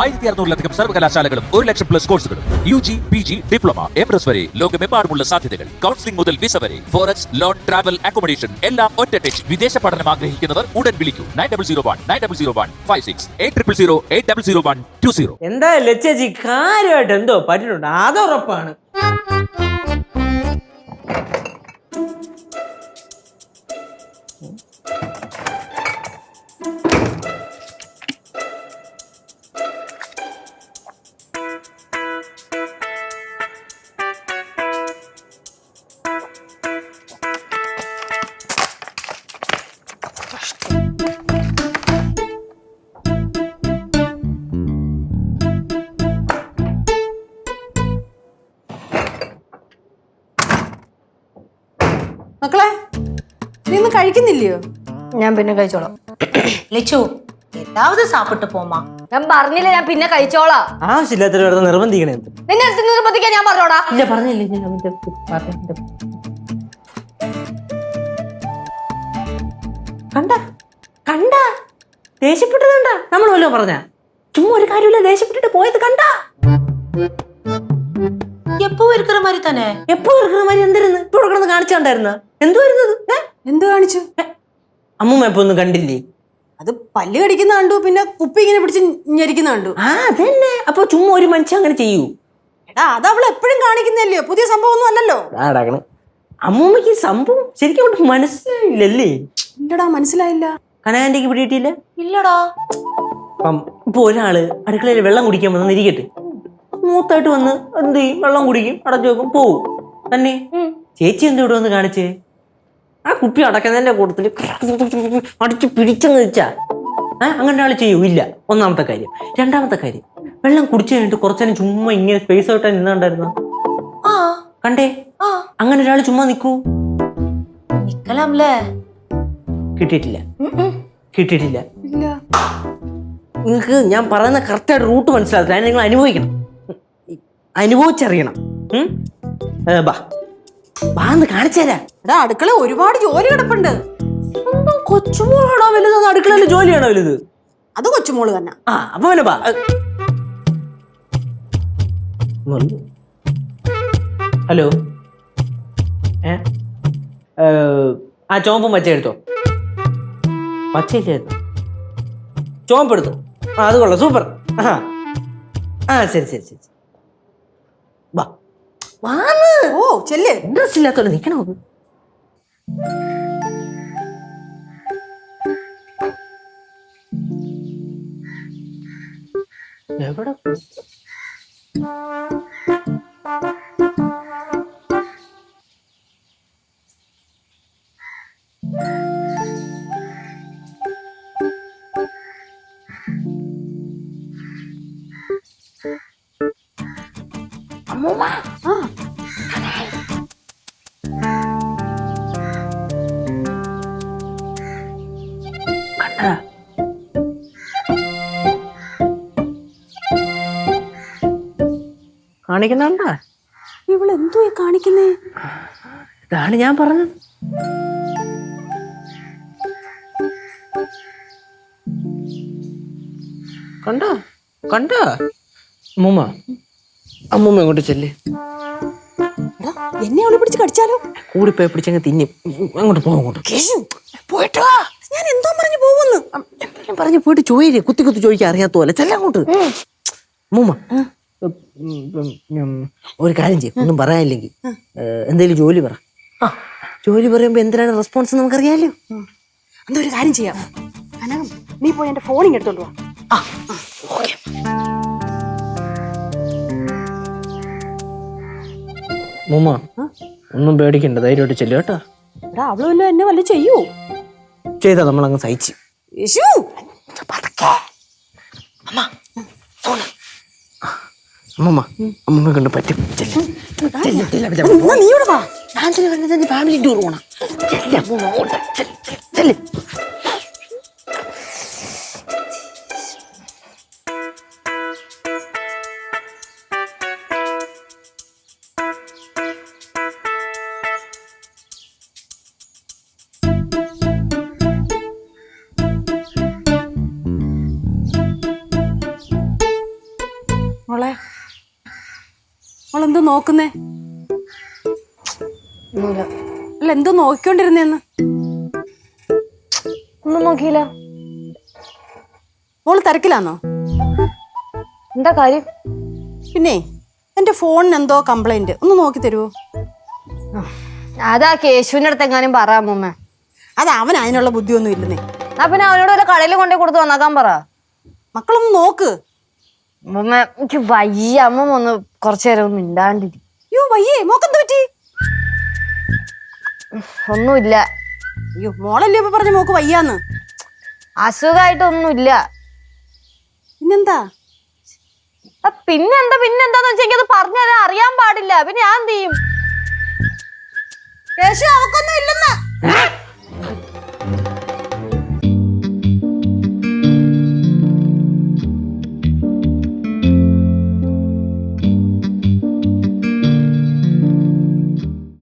ആയിരത്തി അറുന്നൂറിലധികം സർവകലാശാലകളും ഒരു ലക്ഷം പ്ലസ് കോഴ്സുകളും U G P G diploma M S വരെ ലോകമെമ്പാടുമുള്ള സാധ്യതകൾ. കൗൺസിലിംഗ് മുതൽ വിസ വരെ. ഫോറക്സ് ലോൺ ട്രാവൽ അക്കോമഡേഷൻ എല്ലാം ഒറ്റ ടച്ച് വിദേശ പഠനം ആഗ്രഹിക്കുന്നവർ ഉടൻ വിളിക്കൂ. Nine double zero one nine double zero one five six eight triple zero eight double zero one two zero എന്തായാലും ചേച്ചി കാര്യമായിട്ട് എന്തോ പറ്റിട്ടുണ്ട് അതുറപ്പാണ് മക്കളെ നീ ഒന്നും കഴിക്കുന്നില്ലയോ? ഞാൻ പിന്നെ കഴിച്ചോളാം. ലിച്ചു ഏതാവത് സാപ്പിട്ട് പോമാ ഞാൻ പറഞ്ഞില്ല ഞാൻ പിന്നെ കഴിച്ചോളാം. ആവശ്യമില്ലാത്ത കിടന്ന് നിർബന്ധിക്കണേ നിങ്ങൾ നിർബന്ധിക്കാൻ ഞാൻ പറഞ്ഞോടാ? ഇല്ല പറഞ്ഞില്ല ഞാൻ അവന്റെ പറഞ്ഞിട്ട് കണ്ട കണ്ട. ദേഷ്യപ്പെട്ടത് കണ്ട നമ്മൾ വല്ലതും പറഞ്ഞ? ചുമ്മാ ഒരു കാര്യമില്ല ദേഷ്യപ്പെട്ടിട്ട് പോയത് കണ്ട. എപ്പോ ഇരിക്കുന്ന മാതിരി തന്നെ? എപ്പോ ഇരിക്കുന്ന മാതിരി എന്തായിരുന്നു ഇപ്പൊ കിടന്ന് കാണിച്ചോണ്ടായിരുന്ന എന്തോ വരുന്നത്? എന്തോ കാണിച്ചു? അമ്മൂമ്മ എപ്പോ ഒന്നും കണ്ടില്ലേ? അത് പല്ല് കടിക്കുന്ന കണ്ടു പിന്നെ കുപ്പി ഇങ്ങനെ പിടിച്ച് ഞെരിക്കുന്ന കണ്ടു. ആ അതന്നെ. അപ്പൊ ചുമ്മാ ഒരു മനുഷ്യൻ അങ്ങനെ ചെയ്യൂ. എടാ അത് അവൾ എപ്പോഴും കാണിക്കുന്നല്ലേ പുതിയ സംഭവം ഒന്നും അല്ലല്ലോ ആടാകണം അമ്മൂമ്മക്ക് സംഭവം ശരിക്കും അവിടെ മനസ്സിലായില്ലല്ലേ? ഇല്ലടാ മനസ്സിലായില്ല. കനകാന്റിക്ക് പിടിയിട്ടില്ല ഇല്ലടാ. അപ്പം ഇപ്പൊ ഒരാൾ അടുക്കളയിൽ വെള്ളം കുടിക്കാൻ വന്നിരിക്കട്ടെ മൂത്തായിട്ട് വന്ന് എന്ത് ചെയ്യും? വെള്ളം കുടിക്കും അടച്ചു വെക്കും പോവും. തന്നെ? ചേച്ചി എന്ത് ഇവിടെ വന്ന് കാണിച്ചേ? ആ കുപ്പി അടക്കുന്നതിന്റെ കൂട്ടത്തിൽ അടിച്ചു പിടിച്ചെന്ന് വെച്ചാ. ഏഹ് അങ്ങനെ ഒരാൾ ചെയ്യൂ. ഇല്ല. ഒന്നാമത്തെ കാര്യം. രണ്ടാമത്തെ കാര്യം. വെള്ളം കുടിച്ചു കഴിഞ്ഞിട്ട് കുറച്ചേരം ചുമ്മാ ഇങ്ങനെ സ്പേസ് ആയിട്ട് നിന്നുണ്ടായിരുന്ന? കണ്ടേ? അങ്ങനെ ഒരാൾ ചുമ്മാ നിക്കൂ. കിട്ടിട്ടില്ല കിട്ടിയിട്ടില്ല. കിട്ടിയിട്ടില്ല. നിങ്ങൾക്ക് ഞാൻ പറയുന്ന കറക്റ്റായിട്ട് റൂട്ട് മനസ്സിലാക്കി നിങ്ങൾ അനുഭവിക്കണം. അനുഭവിച്ചറിയണം. ബാ. ബാ എന്ന് കാണിച്ചു തരാം. എടാ അടുക്കള ഒരുപാട് ജോലി കിടപ്പുണ്ട്. കൊച്ചുമോളാണോ വലുത്? അതോ അടുക്കളയിൽ ജോലിയാണോ വലുത്? അത് കൊച്ചുമോൾ തന്നെ. ആ അപ്പൊ പിന്നെ ബാ. ഹലോ. ഏ? ആ ചോമ്പും പച്ച എടുത്തോ? പച്ചയില്ലായിരുന്നു? ചോമ്പ് എടുത്തോ? ആ അത് കൊള്ളാം. സൂപ്പർ. ആ ആ ശരി ശരി ശരി. വാന്ന് ഓ ചെല്ല് ഇൻട്രസ്റ്റ് ഇല്ലാത്തോണ്ട് നിക്കണോ? എവിടെ പോയി? കാണിക്കുന്നുണ്ടാ? ഈ കാണിക്കുന്നേ? ഇതാണ് ഞാൻ പറഞ്ഞത്. കണ്ടോ? കണ്ടോ? അമ്മൂമ്മ അമ്മൂമ്മ അങ്ങോട്ട് ചെല്ലേ. എന്നെ അവളെ പിടിച്ച് കടിച്ചാലോ? കൂടി പോയി പിടിച്ചങ്ങ് തിന്നും. അങ്ങോട്ട് പോകും അങ്ങോട്ട്. കേശു പോയിട്ട് വാ. ഞാൻ എന്തോ പറഞ്ഞു പോകുന്നു. എന്തെങ്കിലും പറഞ്ഞു പോയിട്ട് ചോദില്ലേ കുത്തി കുത്തി ചോദിക്കാൻ അറിയാത്ത പോലെ. ചെല്ല അങ്ങോട്ട്. ഉം, ഒരു കാര്യം ചെയ്യും. ഒന്നും പറയാനില്ലെങ്കിൽ എന്തെങ്കിലും ജോലി പറ. ജോലി പറയുമ്പോ എന്തിനാണ് റെസ്പോൺസ് നമുക്കറിയാലോ. എന്താ ഒരു കാര്യം ചെയ്യാം. നീ പോയി എന്റെ ഫോണിങ് എടുത്തോണ്ട് പോവാ ആ വാ മൂമ്മ ഒന്നും പേടിക്കണ്ട ധൈര്യമായിട്ട് ചെല്ലു കേട്ടോ എടാ അവൾ വല്ല എന്നെ വല്ല ചെയ്യൂ ചെയ്താ നമ്മളങ്ങ് സഹിച്ചു യേശു അമ്മമ്മ അമ്മമ്മ കൊണ്ട് പറ്റും ചെല്ല്. നീ ഇവിടെ വാ ഞാൻ ചെല്ല്, ഫാമിലി ടൂർ പോണം ചെല്ല്, ചെല്ല്. മോളെന്തോ നോക്കുന്നേ? അല്ല എന്തോ നോക്കിക്കൊണ്ടിരുന്നേന്ന്. ഒന്നും നോക്കിയില്ല. മോൾ തിരക്കിലാന്നോ? എന്താ കാര്യം? പിന്നെ എന്റെ ഫോണിന് എന്തോ കംപ്ലൈന്റ് ഒന്ന് നോക്കി തരുവോ? അതാ കേശുവിന്റെ അടുത്ത് എങ്ങാനും പറ അമ്മൂമ്മ. അത് അവൻ അതിനുള്ള ബുദ്ധിയൊന്നും ഇല്ലെന്നേ. എന്നാ പിന്നെ അവനോട് വല്ല കടയിൽ കൊണ്ടേ കൊടുത്ത് വന്നാക്കാൻ പറ. മക്കളൊന്ന് നോക്ക്. അമ്മൂമ്മ എനിക്ക് വയ്യ. അമ്മൂമ്മ ഒന്ന് കുറച്ചു നേരം ഒന്ന് മിണ്ടാണ്ടിരി. അയ്യോ വയ്യേ മോക്കെന്ത് പറ്റി? ഒന്നുമില്ല. അയ്യോ മോളല്ലേ ഇപ്പൊ പറഞ്ഞ മോക്ക് വയ്യാന്ന്? അസുഖമായിട്ടൊന്നുമില്ല പിന്നെന്താ? ആ, പിന്നെന്താ പിന്നെന്താന്ന് വെച്ചാൽ എനിക്കത് പറഞ്ഞു തരാൻ അറിയാൻ പാടില്ല. പിന്നെ ഞാൻ എന്ത് ചെയ്യും? അവക്കൊന്നും ഇല്ലെന്ന്.